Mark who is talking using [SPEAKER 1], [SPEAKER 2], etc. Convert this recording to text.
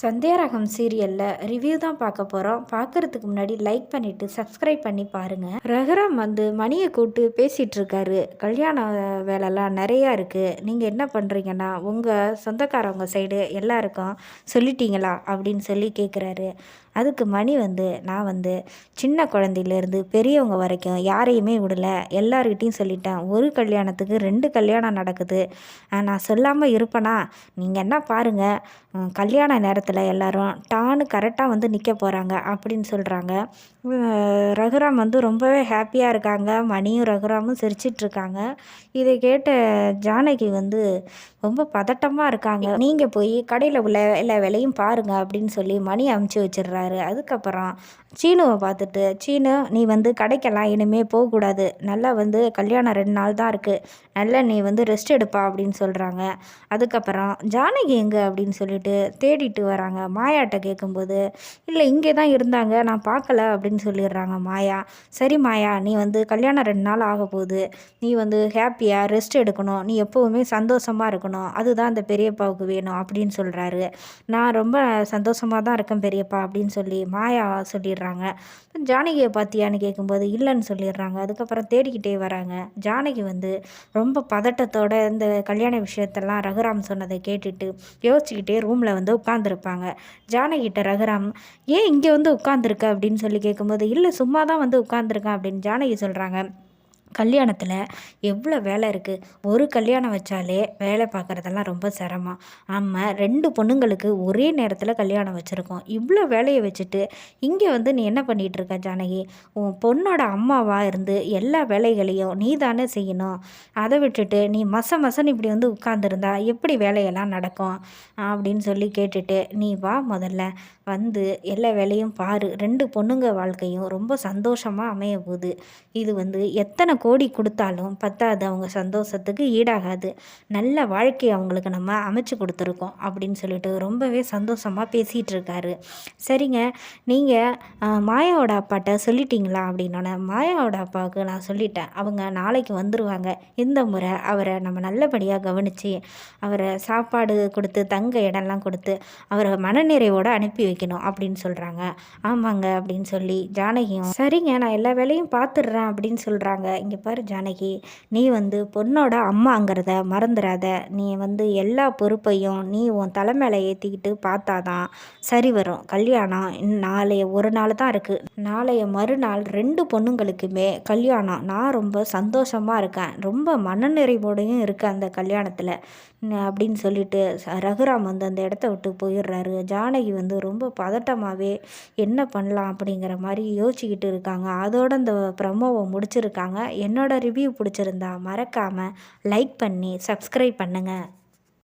[SPEAKER 1] சந்தியாரகம் சீரியலில் ரிவ்யூ தான் பார்க்க போகிறோம் பார்க்குறதுக்கு முன்னாடி லைக் பண்ணிவிட்டு சப்ஸ்கிரைப் பண்ணி பாருங்கள் ரகுராம் வந்து மணியை கூப்பிட்டு பேசிகிட்டு இருக்காரு. கல்யாண வேலைலாம் நிறையா இருக்குது நீங்கள் என்ன பண்ணுறீங்கன்னா உங்கள் சொந்தக்காரவங்க சைடு எல்லாருக்கும் சொல்லிட்டீங்களா? அப்படின்னு சொல்லி கேட்குறாரு அதுக்கு மணி வந்து நான் வந்து சின்ன குழந்தையிலேருந்து பெரியவங்க வரைக்கும் யாரையுமே விடல. எல்லார்கிட்டையும் சொல்லிட்டேன். ஒரு கல்யாணத்துக்கு ரெண்டு கல்யாணம் நடக்குது. நான் சொல்லாமல் இருப்பேனா? நீங்கள் என்ன பாருங்கள் கல்யாண நேரத்தில் எல்லோரும் டான்னு கரெக்டாக வந்து நிற்க போகிறாங்க அப்படின்னு சொல்கிறாங்க ரகுராம் வந்து ரொம்பவே ஹாப்பியாக இருக்காங்க. மணியும் ரகுராமும் சிரிச்சிட்ருக்காங்க இதை கேட்ட ஜானகி வந்து ரொம்ப பதட்டமாக இருக்காங்க. நீங்கள் போய் கடையில் உள்ள எல்லா வேலையும் பாருங்கள் அப்படின்னு சொல்லி மணி அமுச்சு வச்சிடுறாரு. அதுக்கப்புறம் சீனுவை பார்த்துட்டு சீனு நீ வந்து கடைக்கெல்லாம் இனிமேல் போகக்கூடாது. நல்லா வந்து கல்யாணம் ரெண்டு நாள் தான் இருக்குது நல்லா நீ வந்து ரெஸ்ட் எடுப்பா அப்படின்னு சொல்கிறாங்க அதுக்கப்புறம் ஜானகி எங்கே? அப்படின்னு சொல்லிட்டு தேடிட்டு வராங்க. மாயாட்ட கேட்கும்போது இல்லை இங்கே தான் இருந்தாங்க நான் பார்க்கல அப்படின்னு சொல்லிடுறாங்க மாயா. சரி மாயா நீ வந்து கல்யாணம் ரெண்டு நாள் ஆக போகுது. நீ வந்து ஹாப்பியாக ரெஸ்ட் எடுக்கணும். நீ எப்போவுமே சந்தோஷமாக இருக்கணும். அதுதான் அந்த பெரியப்பாவுக்கு வேணும் அப்படின்னு சொல்கிறாரு நான் ரொம்ப சந்தோஷமாக தான் இருக்கேன் பெரியப்பா அப்படின்னு சொல்லி மாயா சொல்லிடுறாங்க. ஜானகியை பார்த்தியான்னு கேட்கும்போது இல்லைன்னு சொல்லிடுறாங்க. அதுக்கப்புறம் தேடிக்கிட்டே வராங்க. ஜானகி வந்து ரொம்ப பதட்டத்தோட இந்த கல்யாண விஷயத்தெல்லாம் ரகுராம் சொன்னதை கேட்டுட்டு யோசிச்சுக்கிட்டே ரூமில் வந்து உட்காந்துருப்பாங்க ஜானகிட்ட ரகுராம் ஏன் இங்கே வந்து உட்காந்துருக்க அப்படின்னு சொல்லி கேட்கும்போது இல்லை சும்மா தான் வந்து உட்காந்துருக்கேன் அப்படின்னு ஜானகி சொல்கிறாங்க கல்யாணத்தில் எவ்வளோ வேலை இருக்குது ஒரு கல்யாணம் வச்சாலே வேலை பார்க்குறதெல்லாம் ரொம்ப சிரமம். நம்ம ரெண்டு பொண்ணுங்களுக்கு ஒரே நேரத்தில் கல்யாணம் வச்சுருக்கோம். இவ்வளோ வேலையை வச்சுட்டு இங்கே வந்து நீ என்ன பண்ணிகிட்டு இருக்க ஜானகி? உன் பொண்ணோட அம்மாவாக இருந்து எல்லா வேலைகளையும் நீ தானே செய்யணும். அதை விட்டுட்டு நீ மச மசன் இப்படி வந்து உட்காந்துருந்தா எப்படி வேலையெல்லாம் நடக்கும்? அப்படின்னு சொல்லி கேட்டுட்டு நீ வா முதல்ல. வந்து எல்லா வேலையும் பாரு. ரெண்டு பொண்ணுங்க வாழ்க்கையும் ரொம்ப சந்தோஷமாக அமைய போகுது. இது வந்து எத்தனை கோடி கொடுத்தாலும் பத்தாது அவங்க சந்தோஷத்துக்கு ஈடாகாது. நல்ல வாழ்க்கையை அவங்களுக்கு நம்ம அமைச்சு கொடுத்துருக்கோம் அப்படின்னு சொல்லிட்டு ரொம்பவே சந்தோஷமாக பேசிகிட்டு இருக்காரு சரிங்க நீங்கள் மாயாவோட அப்பாட்ட சொல்லிட்டீங்களா அப்படின்னோடனே மாயாவோட அப்பாவுக்கு நான் சொல்லிட்டேன். அவங்க நாளைக்கு வந்துடுவாங்க இந்த முறை அவரை நம்ம நல்லபடியாக கவனித்து அவரை சாப்பாடு கொடுத்து தங்க இடம்லாம் கொடுத்து அவரை மனநிறைவோடு அனுப்பி வைக்கணும் அப்படின்னு சொல்கிறாங்க ஆமாங்க அப்படின்னு சொல்லி ஜானகியும் சரிங்க நான் எல்லா வேலையும் பார்த்துடுறேன் அப்படின்னு சொல்கிறாங்க இங்கே இங்கே பாரு ஜானகி நீ வந்து பொண்ணோட அம்மாங்கிறத மறந்துடாத நீ வந்து எல்லா பொறுப்பையும் நீ உன் தலை மேலே ஏற்றிக்கிட்டு பார்த்தாதான் சரி வரும். கல்யாணம் நாளைய ஒரு நாள் தான் இருக்குது நாளைய மறுநாள் ரெண்டு பொண்ணுங்களுக்குமே கல்யாணம். நான் ரொம்ப சந்தோஷமாக இருக்கேன். ரொம்ப மனநிறைவோடையும் இருக்கேன் அந்த கல்யாணத்தில். அப்படின்னு சொல்லிட்டு ரகுராம் வந்து அந்த இடத்த விட்டு போயிடுறாரு. ஜானகி வந்து ரொம்ப பதட்டமாகவே என்ன பண்ணலாம் அப்படிங்கிற மாதிரி யோசிச்சுக்கிட்டு இருக்காங்க. அதோட அந்த ப்ரமோவை முடிச்சிருக்காங்க. என்னோடய ரிவ்யூ பிடிச்சிருந்தா மறக்காமல் லைக் பண்ணி சப்ஸ்கிரைப் பண்ணுங்கள்